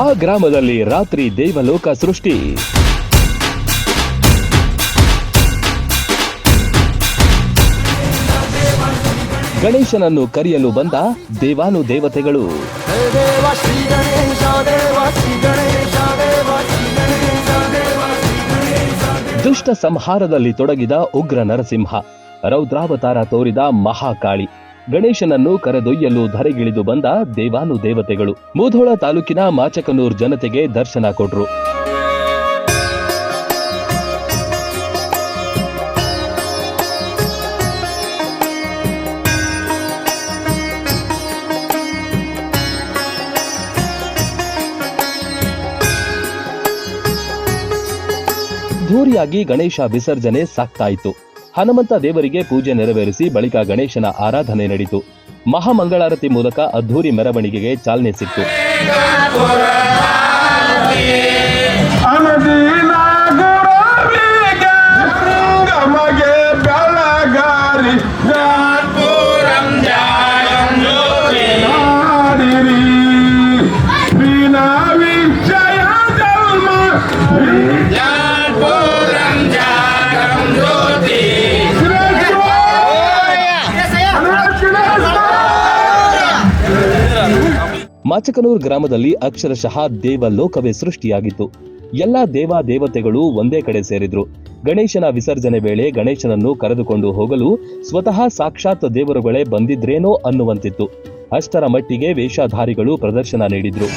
ಆ ಗ್ರಾಮದಲ್ಲಿ ರಾತ್ರಿ ದೇವಲೋಕ ಸೃಷ್ಟಿ. ಗಣೇಶನನ್ನು ಕರೆಯಲು ಬಂದ ದೇವಾನು ದೇವತೆಗಳು ದುಷ್ಟ ಸಂಹಾರದಲ್ಲಿ ತೊಡಗಿದ ಉಗ್ರ ನರಸಿಂಹ, ರೌದ್ರಾವತಾರ ತೋರಿದ ಮಹಾಕಾಳಿ. ಗಣೇಶನನ್ನು ಕರೆದೊಯ್ಯಲು ಧರೆಗಿಳಿದು ಬಂದ ದೇವಾನು ದೇವತೆಗಳು ಮೂಧೋಳ ತಾಲೂಕಿನ ಮಾಚಕನೂರ್ ಜನತೆಗೆ ದರ್ಶನ ಕೊಟ್ರು. ಧೂರಿಯಾಗಿ ಗಣೇಶ ವಿಸರ್ಜನೆ ಸಾಕ್ತಾಯಿತು ಹನುಮಂತ ದೇವರಿಗೆ ಪೂಜೆ ನೆರವೇರಿಸಿ ಬಳಿಕ ಗಣೇಶನ ಆರಾಧನೆ ನಡೆಯಿತು. ಮಹಾಮಂಗಳಾರತಿ ಮೂಲಕ ಅದ್ಧೂರಿ ಮೆರವಣಿಗೆಗೆ ಚಾಲನೆ ಸಿಕ್ತು. ಮಾಚಕನೂರ್ ಗ್ರಾಮದಲ್ಲಿ ಅಕ್ಷರಶಃ ದೇವಲೋಕವೇ ಸೃಷ್ಟಿಯಾಗಿತ್ತು. ಎಲ್ಲ ದೇವ ದೇವತೆಗಳು ಒಂದೇ ಕಡೆ ಸೇರಿದ್ರು. ಗಣೇಶನ ವಿಸರ್ಜನೆ ವೇಳೆ ಗಣೇಶನನ್ನು ಕರೆದುಕೊಂಡು ಹೋಗಲು ಸ್ವತಃ ಸಾಕ್ಷಾತ್ ದೇವರುಗಳೇ ಬಂದಿದ್ರೇನೋ ಅನ್ನುವಂತಿತ್ತು. ಅಷ್ಟರ ಮಟ್ಟಿಗೆ ವೇಷಧಾರಿಗಳು ಪ್ರದರ್ಶನ ನೀಡಿದ್ರು.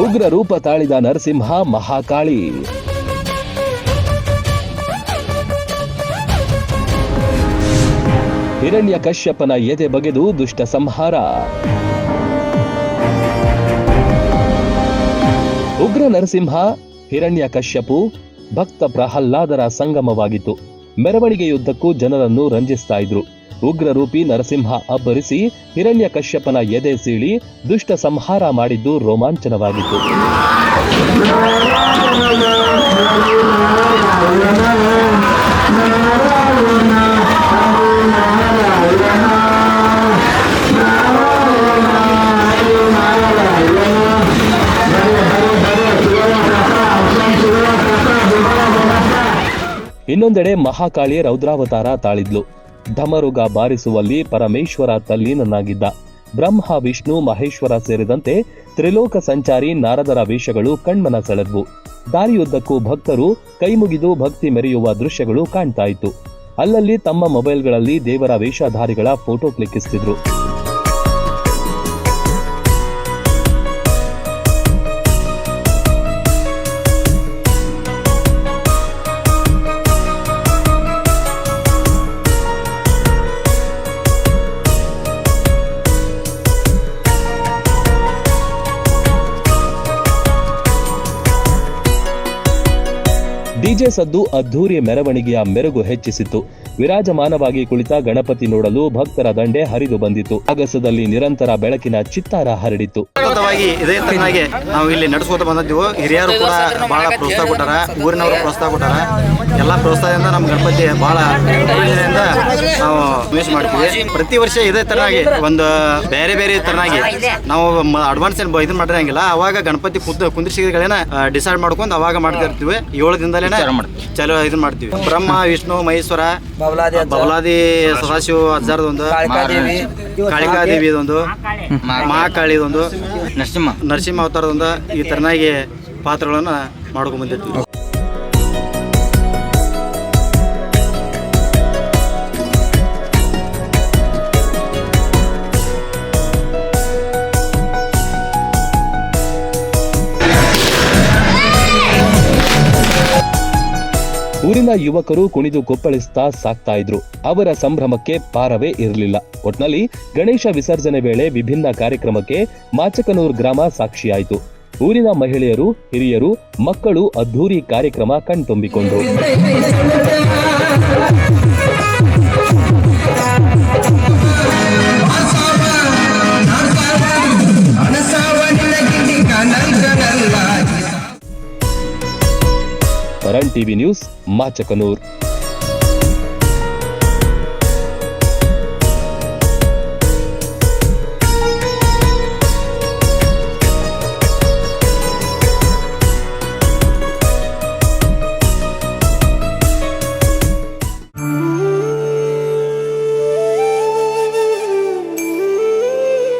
ಉಗ್ರ ರೂಪ ತಾಳಿದ ನರಸಿಂಹ ಮಹಾಕಾಳಿ. ಹಿರಣ್ಯ ಕಶ್ಯಪನ ಎದೆ ಬಗೆದು ದುಷ್ಟ ಸಂಹಾರ. ಉಗ್ರ ನರಸಿಂಹ, ಹಿರಣ್ಯ ಕಶ್ಯಪು, ಭಕ್ತ ಪ್ರಹ್ಲಾದರ ಸಂಗಮವಾಗಿತ್ತು. ಮೆರವಣಿಗೆಯುದ್ದಕ್ಕೂ ಜನರನ್ನು ರಂಜಿಸ್ತಾ ಇದ್ರು. ಉಗ್ರರೂಪಿ ನರಸಿಂಹ ಅಬ್ಬರಿಸಿ ಹಿರಣ್ಯ ಕಶ್ಯಪನ ಎದೆ ಸೀಳಿ ದುಷ್ಟ ಸಂಹಾರ ಮಾಡಿದ್ದು ರೋಮಾಂಚನವಾಗಿತ್ತು. ಇನ್ನೊಂದೆಡೆ ಮಹಾಕಾಳಿ ರೌದ್ರಾವತಾರ ತಾಳಿದ್ಲು. ಧಮರುಗ ಬಾರಿಸುವಲ್ಲಿ ಪರಮೇಶ್ವರ ತಲ್ಲೀನನಾಗಿದ್ದ. ಬ್ರಹ್ಮ, ವಿಷ್ಣು, ಮಹೇಶ್ವರ ಸೇರಿದಂತೆ ತ್ರಿಲೋಕ ಸಂಚಾರಿ ನಾರದರ ವೇಷಗಳು ಕಣ್ಮನ ಸೆಳೆದ್ವು. ದಾರಿಯುದ್ದಕ್ಕೂ ಭಕ್ತರು ಕೈಮುಗಿದು ಭಕ್ತಿ ಮೆರೆಯುವ ದೃಶ್ಯಗಳು ಕಾಣ್ತಾ ಇತ್ತು. ಅಲ್ಲಲ್ಲಿ ತಮ್ಮ ಮೊಬೈಲ್ಗಳಲ್ಲಿ ದೇವರ ವೇಷಧಾರಿಗಳ ಫೋಟೋ ಕ್ಲಿಕ್ಕಿಸ್ತಿದ್ರು. ಡಿಜೆ ಸದ್ದು ಅದ್ಧೂರಿ ಮೆರವಣಿಗೆಯ ಮೆರುಗು ಹೆಚ್ಚಿಸಿತ್ತು. ವಿರಾಜಮಾನವಾಗಿ ಕುಳಿತ ಗಣಪತಿ ನೋಡಲು ಭಕ್ತರ ದಂಡೆ ಹರಿದು ಬಂದಿತು ಅಗಸದಲ್ಲಿ ನಿರಂತರ ಬೆಳಕಿನ ಚಿತ್ತಾರ ಹರಡಿತು ಇದೇ ನಾವು ಇಲ್ಲಿ ನಡೆಸ್ಕೊತ ಬಂದಿದ್ದೆವು ಹಿರಿಯರು ಕೂಡ ಬಹಳ ಪ್ರೋತ್ಸಾಹ ಕೊಟ್ಟಾರ, ಊರಿನವರು ಪ್ರೋತ್ಸಾಹ ಕೊಟ್ಟಾರ. ಎಲ್ಲ ಪ್ರೋತ್ಸಾಹದಿಂದ ನಮ್ಮ ಗಣಪತಿ ಬಹಳ ಮಿಸ್ ಮಾಡ್ತೀವಿ. ಪ್ರತಿ ವರ್ಷ ಇದೇ ತರನಾಗಿ ಒಂದು ಬೇರೆ ಬೇರೆ ತರನಾಗಿ ನಾವು ಅಡ್ವಾನ್ಸ್ ಏನು ಇದನ್ನ ಮಾಡಿರಂಗಿಲ್ಲ ಅವಾಗ ಗಣಪತಿ ಕುದ್ ಕುಂದಿರ್ಸಿಗಳೇನ ಡಿಸೈಡ್ ಮಾಡ್ಕೊಂಡು ಅವಾಗ ಮಾಡ್ತಾ ಇರ್ತೀವಿ ಏಳು ದಿನದಲ್ಲೇನೆ ಚಲೋ ಇದನ್ನ ಮಾಡ್ತೀವಿ. ಬ್ರಹ್ಮ ವಿಷ್ಣು ಮಹೇಶ್ವರ ಬಬಲಾದಿ ಸದಾಶಿವ ಅಜ್ಜಾರದೊಂದು ಕಾಳಿಕಾದೇವಿ ಇದೊಂದು ಮಹಾಕಾಳಿದೊಂದು ನರಸಿಂಹ. ನರಸಿಂಹ ಅವತಾರದೊಂದು ಈ ತರನಾಗಿ ಪಾತ್ರಗಳನ್ನ ಮಾಡ್ಕೊಂಡ್ ಬಂದಿರ್ತೀವಿ. ಊರಿನ ಯುವಕರು ಕುಣಿದು ಕುಪ್ಪಳಿಸ್ತಾ ಸಾಕ್ತಾ ಇದ್ರು. ಅವರ ಸಂಭ್ರಮಕ್ಕೆ ಪಾರವೇ ಇರಲಿಲ್ಲ. ಒಟ್ನಲ್ಲಿ ಗಣೇಶ ವಿಸರ್ಜನೆ ವೇಳೆ ವಿಭಿನ್ನ ಕಾರ್ಯಕ್ರಮಕ್ಕೆ ಮಾಚಕನೂರ್ ಗ್ರಾಮ ಸಾಕ್ಷಿಯಾಯಿತು. ಊರಿನ ಮಹಿಳೆಯರು, ಹಿರಿಯರು, ಮಕ್ಕಳು ಅದ್ಧೂರಿ ಕಾರ್ಯಕ್ರಮ ಕಣ್ತುಂಬಿಕೊಂಡ್ರು. Karan TV news ಮಾಚಕನೂರ್